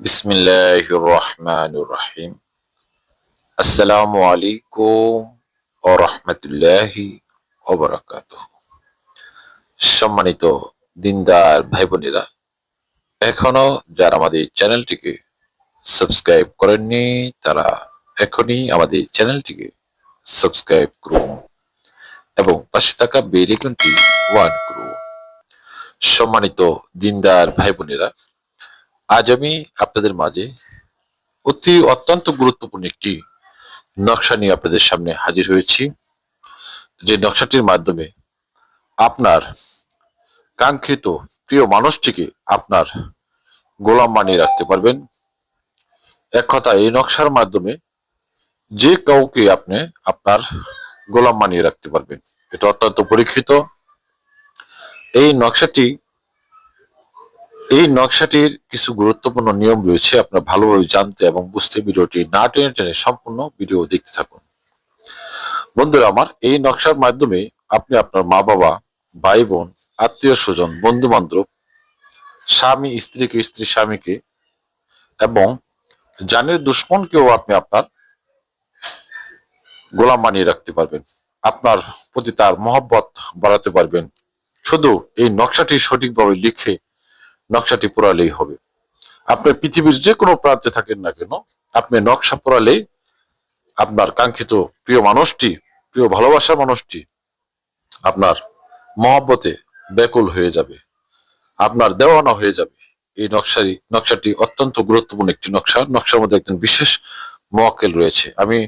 বিসমিল্লাহির রহমানির রহিম আসসালামু আলাইকুম ও রহমতুল্লাহি সম্মানিত দিনদার ভাই বোনেরা এখনও যারা আমাদের চ্যানেলটিকে সাবস্ক্রাইব করেননি, তারা এখনই আমাদের চ্যানেলটিকে সাবস্ক্রাইব করুন এবং পাশে থাকা বেল আইকনটি ওয়ান করুন। সম্মানিত দিনদার ভাই বোনেরা আজ আমি আপনাদের মাঝে অতি অত্যন্ত গুরুত্বপূর্ণ একটি নকশা নিয়ে আপনাদের সামনে হাজির হয়েছি। যে নকশাটির মাধ্যমে আপনার কাঙ্ক্ষিত প্রিয় মানুষটিকে আপনার গোলাম বানিয়ে রাখতে পারবেন। এক কথা, এই নকশার মাধ্যমে যে কাউকে আপনি আপনার গোলাম বানিয়ে রাখতে পারবেন। এটা অত্যন্ত পরীক্ষিত। এই নকশাটি এই নকশাটির কিছু গুরুত্বপূর্ণ নিয়ম রয়েছে, আপনার ভালোভাবে জানতে এবং বুঝতে ভিডিওটি না টেনে টেনে সম্পূর্ণ ভিডিও দেখতে থাকুন। বন্ধুরা, আমার এই নকশার মাধ্যমে আপনি আপনার মা বাবা ভাই বোন আত্মীয় স্বজন বন্ধু বান্ধব স্বামী, স্ত্রীকে স্ত্রী স্বামীকে এবং জানের দুশ্মনকেও আপনি আপনার গোলাম বানিয়ে রাখতে পারবেন, আপনার প্রতি তার মহব্বত বাড়াতে পারবেন। শুধু এই নকশাটি সঠিকভাবে লিখে নকশাটি পোড়ালেই হবে। আপনি পৃথিবীর যে কোনো প্রান্তে থাকেন না কেন, আপনি নকশা পোড়ালেই আপনার কাঙ্ক্ষিত প্রিয় মানুষটি, প্রিয় ভালোবাসার মানুষটি আপনার মহব্বতে ব্যাকুল হয়ে যাবে, আপনার দেওয়ানা হয়ে যাবে। এই নকশারি, নকশাটি অত্যন্ত গুরুত্বপূর্ণ একটি নকশা। নকশার মধ্যে একজন বিশেষ মোয়াক্কেল রয়েছে। আমি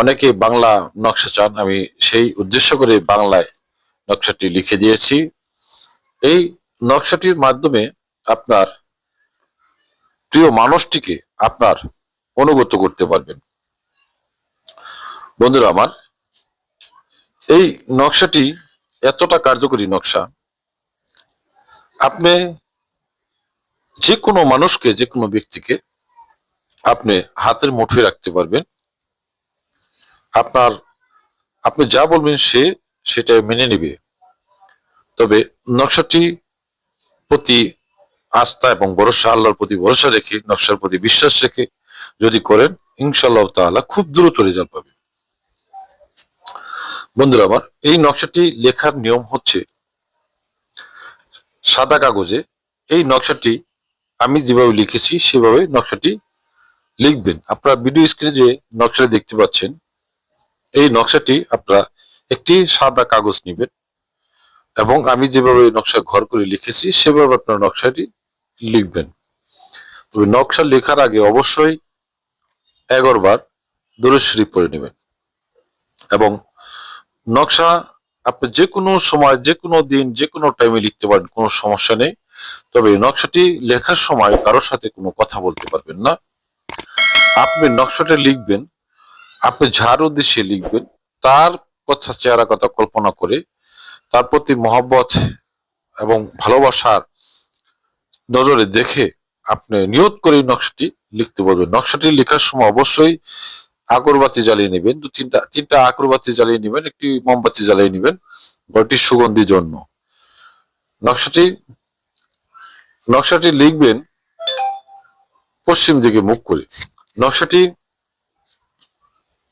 অনেকে বাংলা নকশা চান, আমি সেই উদ্দেশ্য করে বাংলায় নকশাটি লিখে দিয়েছি। এই নকশাটির মাধ্যমে আপনার প্রিয় মানুষটিকে আপনার অনুগত করতে পারবেন। বন্ধুরা আমার, এই নকশাটি এতটা কার্যকরী নকশা, আপনি যে কোনো মানুষকে যে কোনো ব্যক্তিকে আপনি হাতের মুঠোয় রাখতে পারবেন। আপনার, আপনি যা বলবেন সে সেটা মেনে নেবে। তবে নকশাটি প্রতি আস্থা এবং ভরসা, আল্লাহর প্রতি ভরসা রেখে, নকশার প্রতি বিশ্বাস রেখে যদি করেন ইনশাল্লাহ তাআলা খুব দ্রুত রেজাল্ট পাবেন। বন্ধুরা আমার, এই নকশাটি লেখার নিয়ম হচ্ছে সাদা কাগজে, এই নকশাটি আমি যেভাবে লিখেছি, সেভাবে নকশাটি লিখবেন। আপনারা ভিডিও স্ক্রিনে যে নকশাটি দেখতে পাচ্ছেন, এই নকশাটি আপনারা একটি সাদা কাগজ নেবেন এবং আমি যেভাবে নকশা ঘর করে লিখেছি, সেভাবে আপনার নকশাটি লিখবেন। তবে নকশা লেখার আগে অবশ্যই এগারো বার দরুদ শরীফ পড়ে নেবেন। এবং নকশা আপনি যে কোনো সময় যে কোনো দিন যে কোনো টাইমে লিখতে পারেন, কোনো সমস্যা নেই। তবে নকশাটি লেখার সময় কারোর সাথে কোনো কথা বলতে পারবেন না। আপনি নকশাটা লিখবেন, আপনি যার উদ্দেশ্যে লিখবেন, তার কথা, চেহারা কথা কল্পনা করে তার প্রতি মহব্বত এবং ভালোবাসার নজরে দেখে আপনি নিয়ত করে নকশাটি লিখতে বলবেন। নকশাটি লেখার সময় অবশ্যই আগরবাতি জ্বালিয়ে নেবেন। দু, তিনটা তিনটা আগরবাতি জ্বালিয়ে নেবেন, একটি মোমবাতি জ্বালিয়ে নেবেন ঘরটি সুগন্ধির জন্য। নকশাটি নকশাটি লিখবেন পশ্চিম দিকে মুখ করে। নকশাটি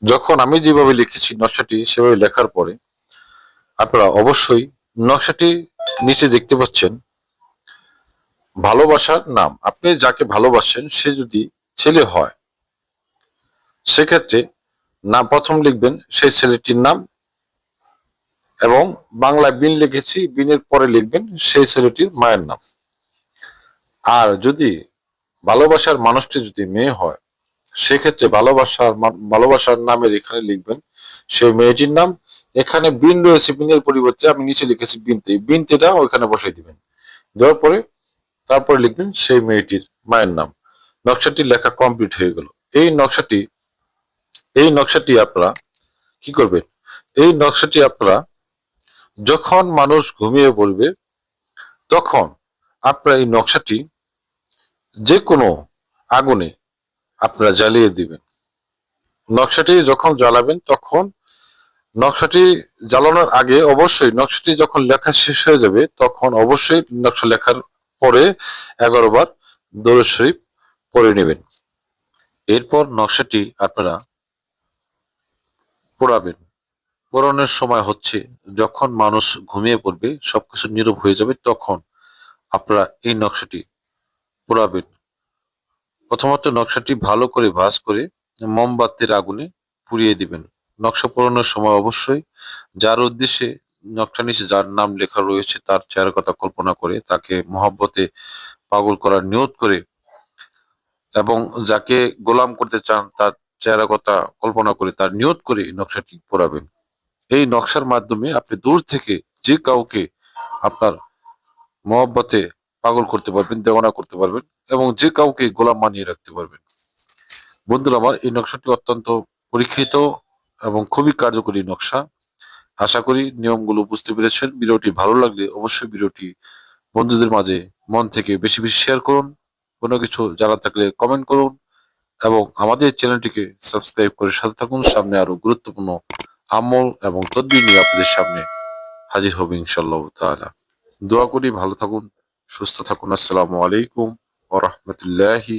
যখন আমি যেভাবে লিখেছি নকশাটি সেভাবে লেখার পরে আপনারা অবশ্যই নকশাটি নিচে দেখতে পাচ্ছেন। ভালোবাসার নাম। আপনি যাকে ভালোবাসেন, সে যদি ছেলে হয়, সেক্ষেত্রে নাম প্রথম লিখবেন সেই ছেলেটির নাম এবং বাংলায় বিন লিখেছি, বিনের পরে লিখবেন সেই ছেলেটির মায়ের নাম। আর যদি ভালোবাসার মানুষটি যদি মেয়ে হয়, সেক্ষেত্রে ভালোবাসার ভালোবাসার নামের এখানে লিখবেন সেই মেয়েটির নাম। এখানে বিন রয়েছে, বিনের পরিবর্তে আমি নিচে লিখেছি বিনতে। বিনতেটা ওইখানে বসাই দিবেন। দেওয়ার পরে তারপরে লিখবেন সেই মেয়েটির মায়ের নাম। নকশাটি লেখা কমপ্লিট হয়ে গেল। এই নকশাটি এই নকশাটি আপনারা কি করবেন? এই নকশাটি আপনারা যখন মানুষ ঘুমিয়ে পড়বে, তখন আপনারা এই নকশাটি যে কোনো আগুনে আপনারা জ্বালিয়ে দিবেন। নকশাটি যখন জ্বালাবেন, তখন নকশাটি জ্বালানোর আগে অবশ্যই, নকশাটি যখন লেখা শেষ হয়ে যাবে, তখন অবশ্যই নকশা লেখার পরে এগারো বার শরীফ পরে নেবেন। এরপর নকশাটি আপনারা পোড়াবেন। পোড়ানোর সময় হচ্ছে, যখন মানুষ ঘুমিয়ে পড়বে, সবকিছু নীরব হয়ে যাবে, তখন আপনারা এই নকশাটি পোড়াবেন। প্রথমত নকশাটি ভালো করে ভাঁজ করে মোমবাতির আগুনে পুড়িয়ে দিবেন। নকশা পোড়ানোর সময় অবশ্যই যার উদ্দেশ্যে নকশা নিচে যার নাম লেখা রয়েছে তার চেহারা কথা কল্পনা করে তাকে মহাব্বতে পাগল করার নিয়ত করে এবং যাকে গোলাম করতে চান তার চেহারা কথা কল্পনা করে তার নিয়ত করে নকশাটি পোড়াবেন। এই নকশার মাধ্যমে আপনি দূর থেকে যে কাউকে আপনার মহব্বতে পাগল করতে পারবেন, দেওয়ানা করতে পারবেন এবং যে কাউকে গোলাম মানিয়ে রাখতে পারবেন। বন্ধুরা, আমার এই নকশাটি অত্যন্ত পরীক্ষিত এবং খুবই কার্যকরী নকশা। আশা করি নিয়মগুলো বুঝতে পেরেছেন। ভিডিওটি ভালো লাগলে অবশ্যই ভিডিওটি বন্ধুদের মাঝে মন থেকে বেশি বেশি শেয়ার করুন। কোনো কিছু জানা থাকলে কমেন্ট করুন এবং আমাদের চ্যানেলটিকে সাবস্ক্রাইব করে সাথে থাকুন। সামনে আরও গুরুত্বপূর্ণ আমল এবং তদ্বির নিয়ে আপনাদের সামনে হাজির হবে ইনশাল্লাহ তাআলা। দোয়া করি ভালো থাকুন, সুস্থ থাকুন। আসসালামু আলাইকুম ওয়া রাহমাতুল্লাহি